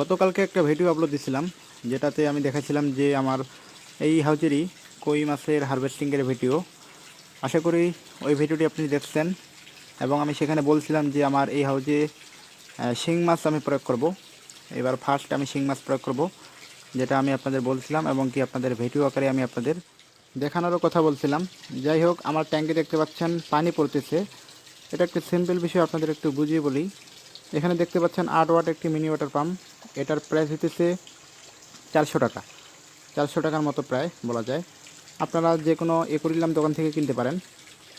গতকালকে একটা video upload দিছিলাম, যেটাতে আমি দেখাচ্ছিলাম যে আমার এই হাউজেরই কই মাছের হারভেস্টিংয়ের ভিডিও। আশা করি ওই ভিডিওটি আপনি দেখছেন এবং আমি সেখানে বলছিলাম যে আমার এই হাউজে শিং মাছ আমি প্রয়োগ করব। এবার ফার্স্ট আমি শিং মাছ প্রয়োগ করব, যেটা আমি আপনাদের বলছিলাম এবং কি আপনাদের ভিডিও আকারে আমি আপনাদের দেখানোরও কথা বলছিলাম। যাই হোক, আমার ট্যাঙ্কে দেখতে পাচ্ছেন, পানি পড়তেছে। এটা একটা সিম্পল বিষয় আপনাদের একটু বুঝিয়ে বলি। এখানে দেখতে পাচ্ছেন আট ওয়াট একটি মিনি ওয়াটার পাম্প এটার প্রাইস হইতেছে চারশো টাকা। চারশো টাকার মতো প্রায় বলা যায়। আপনারা যে কোনো একুরিলাম দোকান থেকে কিনতে পারেন।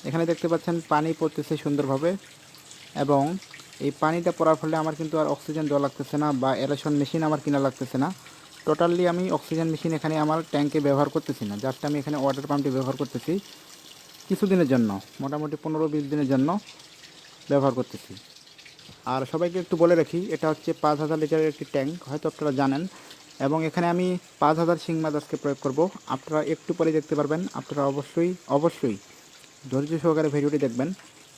এখানে দেখতে পাচ্ছেন পানি পড়তেছে সুন্দরভাবে এবং এই পানিটা পড়ার ফলে আমার কিন্তু আর অক্সিজেন দেওয়া লাগতেছে না বা এরেশন মেশিন আমার কিনা লাগতেছে না। টোটালি আমি অক্সিজেন মেশিন এখানে আমার ট্যাঙ্কে ব্যবহার করতেছি না। জাস্ট আমি এখানে ওয়াটার পাম্পটি ব্যবহার করতেছি। কিছুদিনের জন্য, মোটামুটি পনেরো বিশ দিনের জন্য ব্যবহার করতেছি। আর সবাইকে একটু বলে রাখি, এটা হচ্ছে পাঁচ হাজার লিটারের একটি ট্যাঙ্ক, হয়তো আপনারা জানেন। এবং এখানে আমি পাঁচ হাজার মাছ আজকে প্রয়োগ করব। আপনারা একটু পরে দেখতে পারবেন, আপনারা অবশ্যই অবশ্যই ধৈর্য সহকারে ভিডিওটি দেখবেন।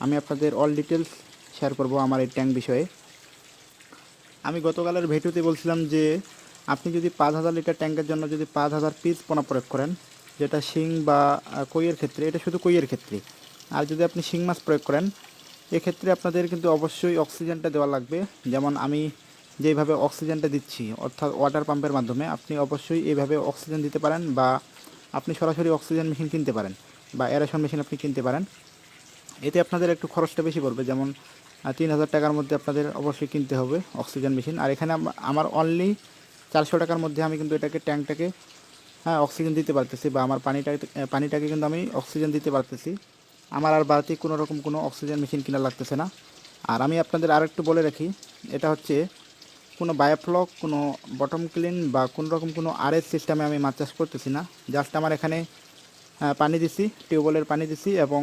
আমি আপনাদের অল ডিটেলস শেয়ার করব আমার এই ট্যাঙ্ক বিষয়ে। আমি গতকালের ভিডিওতে বলছিলাম যে, আপনি যদি পাঁচ হাজার লিটার ট্যাঙ্কের জন্য যদি পাঁচ হাজার পিস পোনা প্রয়োগ করেন, যেটা শিং বা কইয়ের ক্ষেত্রে, এটা শুধু কইয়ের ক্ষেত্রে। আর যদি আপনি শিং মাছ প্রয়োগ করেন এক্ষেত্রে আপনাদের কিন্তু অবশ্যই অক্সিজেনটা দেওয়া লাগবে। যেমন আমি যেইভাবে অক্সিজেনটা দিচ্ছি, অর্থাৎ ওয়াটার পাম্পের মাধ্যমে, আপনি অবশ্যই এইভাবে অক্সিজেন দিতে পারেন বা আপনি সরাসরি অক্সিজেন মেশিন কিনতে পারেন বা এরেশন মেশিন আপনি কিনতে পারেন। এতে আপনাদের একটু খরচটা বেশি পড়বে, যেমন তিন হাজার টাকার মধ্যে আপনাদের অবশ্যই কিনতে হবে অক্সিজেন মেশিন। আর এখানে আমার অনলি চারশো টাকার মধ্যে আমি কিন্তু এটাকে, ট্যাঙ্কটাকে হ্যাঁ অক্সিজেন দিতে পারতেছি বা আমার পানিটাকে পানিটাকে কিন্তু আমি অক্সিজেন দিতে পারতেছি। আমার আর বাড়তি কোনো রকম কোনো অক্সিজেন মেশিন কিনা লাগতেছে না। আর আমি আপনাদের আর একটু বলে রাখি, এটা হচ্ছে কোনো বায়োফ্লক কোনো বটম ক্লিন বা কোনো রকম কোনো আরএস সিস্টেমে আমি মাছ চাষ করতেছি না। জাস্ট আমার এখানে পানি দিছি, টিউবওয়েলের পানি দিছি এবং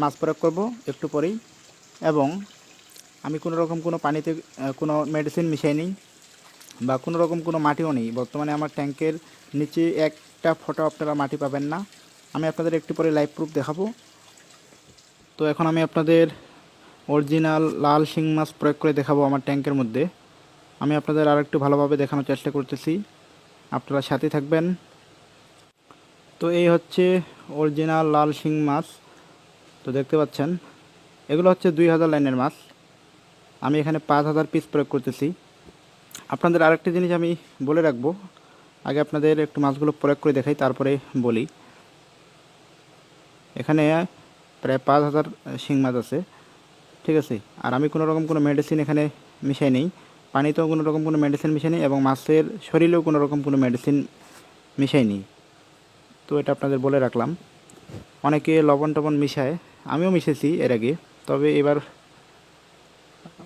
মাছ প্রয়োগ করব একটু পরেই। এবং আমি কোনো রকম কোনো পানিতে কোনো মেডিসিন মিশাই নিই বা কোনো রকম কোনো মাটিও নেই। বর্তমানে আমার ট্যাঙ্কের নিচে একটা ফটো আপনারা মাটি পাবেন না। আমি আপনাদের একটু পরে লাইভ প্রুফ দেখাবো। তো এখন আমি আপনাদের অরিজিনাল লাল শিং মাছ প্রয়োগ করে দেখাবো আমার ট্যাঙ্কের মধ্যে। আমি আপনাদের আর একটু ভালোভাবে দেখানোর চেষ্টা করতেছি। আপনারা সাথে থাকবেন। তো এই হচ্ছে অরিজিনাল লাল শিং মাছ। তো দেখতে পাচ্ছেন, এগুলো হচ্ছে দুই হাজার লাইনের মাছ। আমি এখানে পাঁচ হাজার পিস প্রয়োগ করতেছি। আপনাদের আরেকটি জিনিস আমি বলে রাখব। আগে আপনাদের একটু মাছগুলো প্রয়োগ করে দেখাই, তারপরে বলি। এখানে প্রায় পাঁচ হাজার শিং মাছ আছে। ঠিক আছে? আর আমি কোনো রকম কোনো মেডিসিন এখানে মিশাই নেই। পানিতেও কোনো রকম কোনো মেডিসিন মিশাই নেই এবং মাছের শরীরেও কোনো রকম কোনো মেডিসিন মিশাই নেই। তো এটা আপনাদের বলে রাখলাম। অনেকে লবণ টবণ মিশায়, আমিও মিশেছি এর আগে, তবে এবার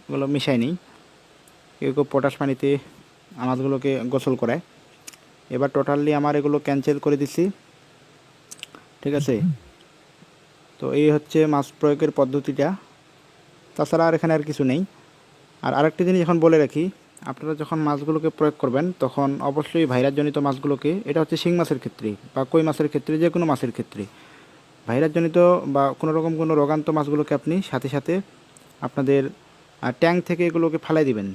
ওগুলো মিশাইনি কেউ কেউ পটাশ পানিতে মাছগুলোকে গোসল করায়। এবার টোটালি আমার এগুলো ক্যান্সেল করে দিছি। ঠিক আছে? তো এই হচ্ছে মাছ প্রয়োগের পদ্ধতিটা। তাছাড়া আর এখানে আর কিছু নেই। আর আরেকটি জিনিস এখন বলে রাখি, আপনারা যখন মাছগুলোকে প্রয়োগ করবেন, তখন অবশ্যই ভাইরাসজনিত মাছগুলোকে, এটা হচ্ছে শিং মাছের ক্ষেত্রে বা কই মাছের ক্ষেত্রে, যে কোনো মাছের ক্ষেত্রে। ভাইরাসজনিত বা কোনো রকম কোনো রোগান্ত মাছগুলোকে আপনি সাথে সাথে আপনাদের ট্যাঙ্ক থেকে এগুলোকে ফালাই দিবেন।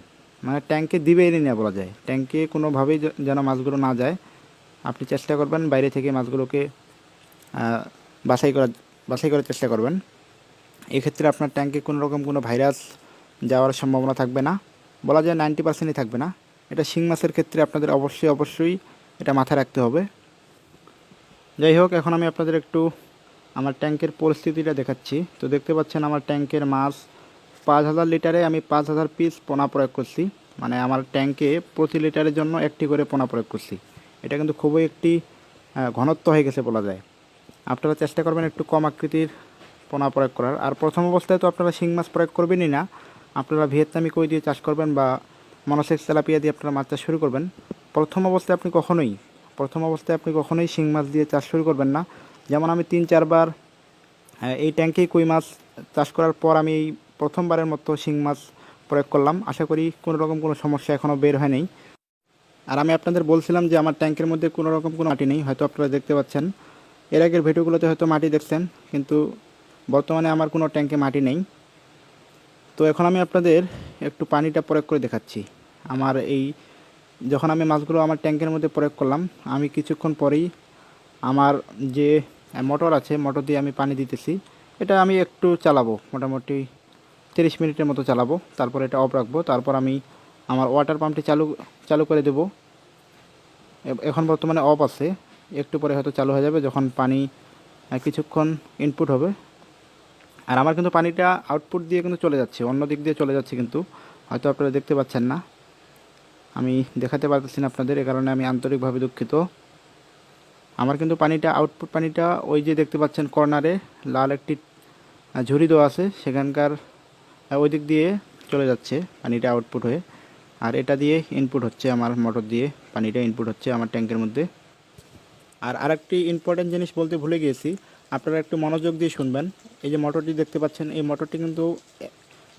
মানে ট্যাঙ্কে দিবে এনে নেওয়া বলা যায়। ট্যাঙ্কে কোনোভাবেই যেন মাছগুলো না যায়, আপনি চেষ্টা করবেন বাইরে থেকে মাছগুলোকে বাছাই করার বাছাই করার চেষ্টা করবেন। এক্ষেত্রে আপনার ট্যাঙ্কে কোনো রকম কোনো ভাইরাস যাওয়ার সম্ভাবনা থাকবে না। বলা যায় নাইনটি পার্সেন্টই থাকবে না। এটা শিং মাছের ক্ষেত্রে আপনাদের অবশ্যই অবশ্যই এটা মাথায় রাখতে হবে। যাই হোক, এখন আমি আপনাদের একটু আমার ট্যাঙ্কের পরিস্থিতিটা দেখাচ্ছি। তো দেখতে পাচ্ছেন আমার ট্যাঙ্কের মাছ পাঁচ হাজার লিটারে আমি পাঁচ হাজার পিস পোনা প্রয়োগ করছি। মানে আমার ট্যাঙ্কে প্রতি লিটারের জন্য একটি করে পোনা প্রয়োগ করছি। এটা কিন্তু খুবই একটি ঘনত্ব হয়ে গেছে বলা যায়। আপনারা চেষ্টা করবেন একটু কম আকৃতির পোনা প্রয়োগ করার। আর প্রথম অবস্থায় তো আপনারা শিং মাছ প্রয়োগ করবেনই না। আপনারা ভিয়েতনামি কই দিয়ে চাষ করবেন বা মনোসেক্স তেলাপিয়া দিয়ে আপনারা মাছ চাষ শুরু করবেন। প্রথম অবস্থায় আপনি কখনোই প্রথম অবস্থায় আপনি কখনোই শিং মাছ দিয়ে চাষ শুরু করবেন না। যেমন আমি তিন চারবার হ্যাঁ, এই ট্যাঙ্কেই কই মাছ চাষ করার পর আমি প্রথমবারের মতো শিং মাছ প্রয়োগ করলাম। আশা করি কোনো রকম কোনো সমস্যা এখনও বের হয় নেই। আর আমি আপনাদের বলছিলাম যে আমার ট্যাঙ্কের মধ্যে কোনো রকম কোনো মাটি নেই। হয়তো আপনারা দেখতে পাচ্ছেন। এর আগের ভিডিওগুলোতে হয়তো মাটি দেখছেন, কিন্তু বর্তমানে আমার কোনো ট্যাঙ্কে মাটি নেই। তো এখন আমি আপনাদের একটু পানিটা প্রয়োগ করে দেখাচ্ছি। আমার এই, যখন আমি মাছগুলো আমার ট্যাঙ্কের মধ্যে প্রয়োগ করলাম, আমি কিছুক্ষণ পরেই আমার যে মোটর আছে, মোটর দিয়ে আমি পানি দিতেছি। এটা আমি একটু চালাবো, মোটামুটি তিরিশ মিনিটের মতো চালাবো। তারপর এটা অফ রাখব, তারপর আমি আমার ওয়াটার পাম্পটি চালু চালু করে দেবো। এখন বর্তমানে অফ আছে। একটু পরে হয়তো চালু হয়ে যাবে যখন পানি কিছুক্ষণ ইনপুট হবে। আর আমার কিন্তু পানিটা আউটপুট দিয়ে কিন্তু চলে যাচ্ছে, অন্য দিক দিয়ে চলে যাচ্ছে কিন্তু। হয়তো আপনারা দেখতে পাচ্ছেন না। আমি দেখাতে পারতেছি না আপনাদের, এ কারণে আমি আন্তরিকভাবে দুঃখিত। আমার কিন্তু পানিটা আউটপুট পানিটা ওই যে দেখতে পাচ্ছেন কর্নারে, লাল একটি ঝুড়ি দেওয়া আছে, সেখানকার ওই দিক দিয়ে চলে যাচ্ছে পানিটা আউটপুট হয়ে। আর এটা দিয়ে ইনপুট হচ্ছে আমার মোটর দিয়ে পানিটা ইনপুট হচ্ছে আমার ট্যাঙ্কের মধ্যে। আর আরেকটি ইম্পর্টেন্ট জিনিস বলতে ভুলে গিয়েছি। আপনারা একটু মনোযোগ দিয়ে শুনবেন। এই যে মোটরটি দেখতে পাচ্ছেন, এই মোটরটি কিন্তু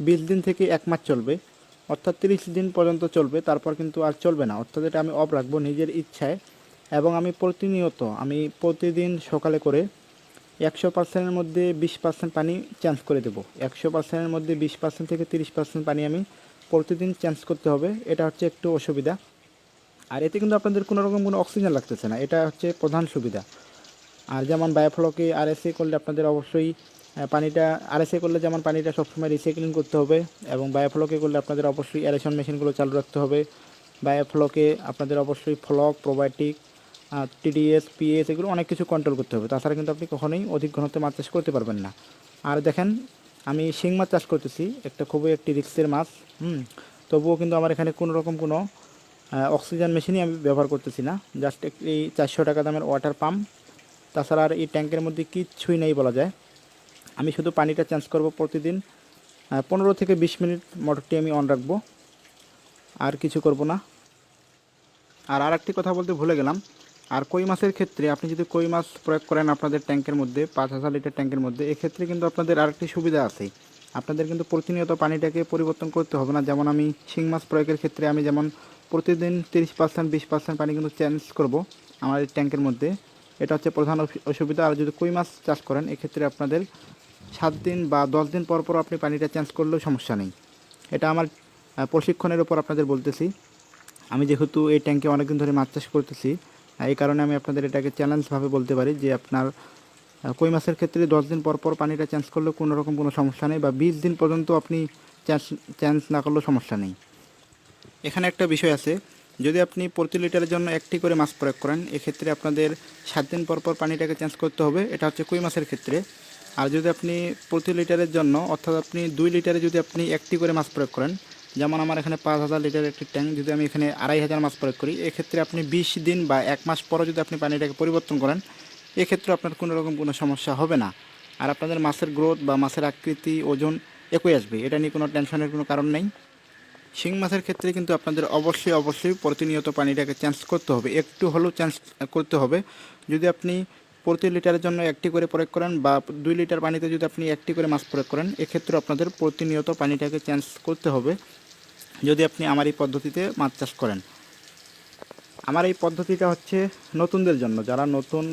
বিশ দিন থেকে এক মাস চলবে। অর্থাৎ তিরিশ দিন পর্যন্ত চলবে, তারপর কিন্তু আর চলবে না। অর্থাৎ এটা আমি অফ রাখব নিজের ইচ্ছায়। এবং আমি প্রতিনিয়ত, আমি প্রতিদিন সকালে করে একশো পার্সেন্টের মধ্যে বিশ পার্সেন্ট পানি চেঞ্জ করে দেবো। একশো পার্সেন্টের মধ্যে বিশ পার্সেন্ট থেকে তিরিশ পার্সেন্ট পানি আমি প্রতিদিন চেঞ্জ করতে হবে। এটা হচ্ছে একটু অসুবিধা। আর এতে কিন্তু আপনাদের কোনো রকম কোনো অক্সিজেন লাগতেছে না। এটা হচ্ছে প্রধান সুবিধা। আর যেমন বায়োফ্লকে আরএসএ করলে আপনাদের অবশ্যই পানিটা আরএসএ করলে যেমন পানিটা সবসময় রিসাইক্লিং করতে হবে এবং বায়োফ্লকে করলে আপনাদের অবশ্যই অ্যারেশন মেশিনগুলো চালু রাখতে হবে। বায়োফ্লকে আপনাদের অবশ্যই ফ্লক প্রোবায়োটিক টিডিএস পিএস এগুলো অনেক কিছু কন্ট্রোল করতে হবে। তাছাড়া কিন্তু আপনি কখনোই অধিক ঘনত্বে মাছ চাষ করতে পারবেন না। আর দেখেন, আমি শিং মাছ চাষ করতেছি, একটা খুবই একটি রিক্সের মাছ, হুম। তবুও কিন্তু আমার এখানে কোনো রকম কোনো অক্সিজেন মেশিনই আমি ব্যবহার করতেছি না। জাস্ট এই চারশো টাকা দামের ওয়াটার পাম্প তাছাড়া আর এই ট্যাঙ্কের মধ্যে কিচ্ছুই নেই বলা যায়। আমি শুধু পানিটা চেঞ্জ করব প্রতিদিন। পনেরো থেকে বিশ মিনিট মোটরটি আমি অন রাখব। আর কিছু করব না। আর আরেকটি কথা বলতে ভুলে গেলাম। আর কই মাছের ক্ষেত্রে আপনি যদি কই মাছ প্রয়োগ করেন আপনাদের ট্যাঙ্কের মধ্যে, পাঁচ হাজার লিটার ট্যাঙ্কের মধ্যে, এক্ষেত্রে কিন্তু আপনাদের আরেকটি সুবিধা আছে। আপনাদের কিন্তু প্রতিনিয়ত পানিটাকে পরিবর্তন করতে হবে না। যেমন আমি শিং মাছ প্রয়োগের ক্ষেত্রে আমি যেমন প্রতিদিন তিরিশ পার্সেন্ট, বিশ পার্সেন্ট পানি কিন্তু চেঞ্জ করব আমার এই ট্যাঙ্কের মধ্যে। এটা হচ্ছে প্রধান অসু- অসুবিধা। আর যদি কই মাছ চাষ করেন, এক্ষেত্রে আপনাদের সাত দিন বা দশ দিন পর পর আপনি পানিটা চেঞ্জ করলেও সমস্যা নেই। এটা আমার প্রশিক্ষণের উপর আপনাদের বলতেছি। আমি যেহেতু এই ট্যাঙ্কে অনেকদিন ধরে মাছ চাষ করতেছি এই কারণে আমি আপনাদের এটাকে চ্যালেঞ্জভাবে বলতে পারি যে আপনার কই মাছের ক্ষেত্রে দশ দিন পর পর পানিটা চেঞ্জ করলেও কোনো রকম কোনো সমস্যা নেই বা বিশ দিন পর্যন্ত আপনি চেঞ্জ চেঞ্জ না করলেও সমস্যা নেই। এখানে একটা বিষয় আছে। যদি আপনি প্রতি লিটারের জন্য একটি করে মাছ প্রয়োগ করেন, এক্ষেত্রে আপনাদের সাত দিন পর পর পানিটাকে চেঞ্জ করতে হবে। এটা হচ্ছে কই মাছের ক্ষেত্রে। আর যদি আপনি প্রতি লিটারের জন্য, অর্থাৎ আপনি দুই লিটারে যদি আপনি একটি করে মাছ প্রয়োগ করেন, যেমন আমার এখানে পাঁচ হাজার লিটারের একটি ট্যাঙ্ক, যদি আমি এখানে আড়াই হাজার মাছ প্রয়োগ করি, এক্ষেত্রে আপনি বিশ দিন বা এক মাস পরে যদি আপনি পানিটাকে পরিবর্তন করেন, এক্ষেত্রে আপনার কোনো রকম কোনো সমস্যা হবে না। আর আপনাদের মাছের গ্রোথ বা মাছের আকৃতি, ওজন একই আসবে। এটা নিয়ে কোনো টেনশনের কোনো কারণ নেই। শিং মাছের ক্ষেত্রে কিন্তু আপনাদের অবশ্যই অবশ্যই প্রতিনিয়ত পানিটাকে চেঞ্জ করতে হবে। একটু হলেও চেঞ্জ করতে হবে। যদি আপনি প্রতি লিটারের জন্য একটি করে প্রয়োগ করেন বা দুই লিটার পানিতে যদি আপনি একটি করে মাছ প্রয়োগ করেন এক্ষেত্রে আপনাদের প্রতিনিয়ত পানিটাকে চেঞ্জ করতে হবে। যদি আপনি আমার এই পদ্ধতিতে মাছ চাষ করেন। আমার এই পদ্ধতিটা হচ্ছে নতুনদের জন্য। যারা নতুন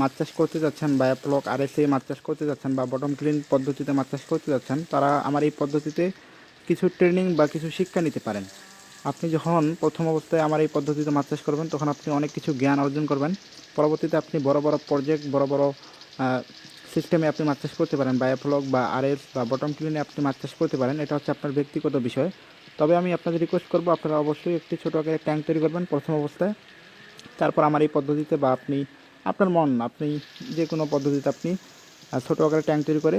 মাছ চাষ করতে যাচ্ছেন বা প্লক আর এসে মাছ চাষ করতে যাচ্ছেন বা বটম ক্লিন পদ্ধতিতে মাছ চাষ করতে যাচ্ছেন, তারা আমার এই পদ্ধতিতে কিছু ট্রেনিং বা কিছু শিক্ষা নিতে পারেন। আপনি যখন প্রথম অবস্থায় আমার এই পদ্ধতিতে মাছ চাষ করবেন, তখন আপনি অনেক কিছু জ্ঞান অর্জন করবেন। পরবর্তীতে আপনি বড় বড় প্রজেক্ট বড় বড় সিস্টেমে আপনি মাছ চাষ করতে পারেন বায়োফ্লক বা আরএস বা বটম ক্লিনে আপনি মাছ চাষ করতে পারেন, এটা হচ্ছে আপনার ব্যক্তিগত বিষয়। তবে আমি আপনাদের রিকোয়েস্ট করব, আপনারা অবশ্যই একটি ছোটো আকারে ট্যাঙ্ক তৈরি করবেন প্রথম অবস্থায়। তারপর আমার এই পদ্ধতিতে বা আপনি, আপনার মন, আপনি যে কোনো পদ্ধতিতে আপনি ছোটো আকারে ট্যাঙ্ক তৈরি করে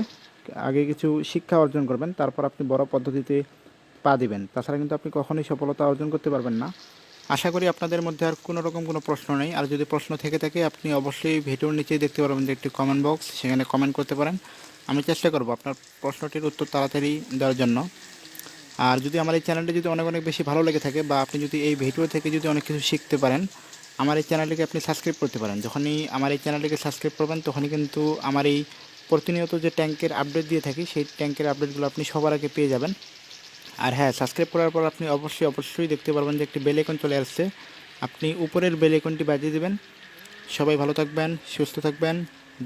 আগে কিছু শিক্ষা অর্জন করবেন, তারপর আপনি বড় পদ্ধতিতে পা দিবেন। তাছাড়া কিন্তু আপনি কখনোই সফলতা অর্জন করতে পারবেন না। আশা করি আপনাদের মধ্যে আর কোনো রকম কোনো প্রশ্ন নেই। আর যদি প্রশ্ন থেকে থাকে, আপনি অবশ্যই ভিডিওর নিচেই দেখতে পারবেন যে একটি কমেন্ট বক্স সেখানে কমেন্ট করতে পারেন। আমি চেষ্টা করব আপনার প্রশ্নটির উত্তর তাড়াতাড়ি দেওয়ার জন্য। আর যদি আমার এই চ্যানেলটি যদি অনেক অনেক বেশি ভালো লেগে থাকে, বা আপনি যদি এই ভিডিও থেকে যদি অনেক কিছু শিখতে পারেন, আমার এই চ্যানেলটিকে আপনি সাবস্ক্রাইব করতে পারেন। যখনই আমার এই চ্যানেলটিকে সাবস্ক্রাইব করবেন, তখনই কিন্তু আমার এই প্রতিনিয়ত যে ট্যাঙ্কের আপডেট দিয়ে থাকি, সেই ট্যাঙ্কের আপডেটগুলো আপনি সবার আগে পেয়ে যাবেন। আর হ্যাঁ সাবস্ক্রাইব করার পর আপনি অবশ্যই অবশ্যই দেখতে পারবেন যে একটি বেলেকন চলে আসছে। আপনি উপরের বেলেকনটি বাজিয়ে দেবেন। সবাই ভালো থাকবেন, সুস্থ থাকবেন।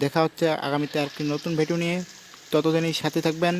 দেখা হচ্ছে আগামীতে আর একটি নতুন ভিডিও নিয়ে। ততদিনই সাথে থাকবেন।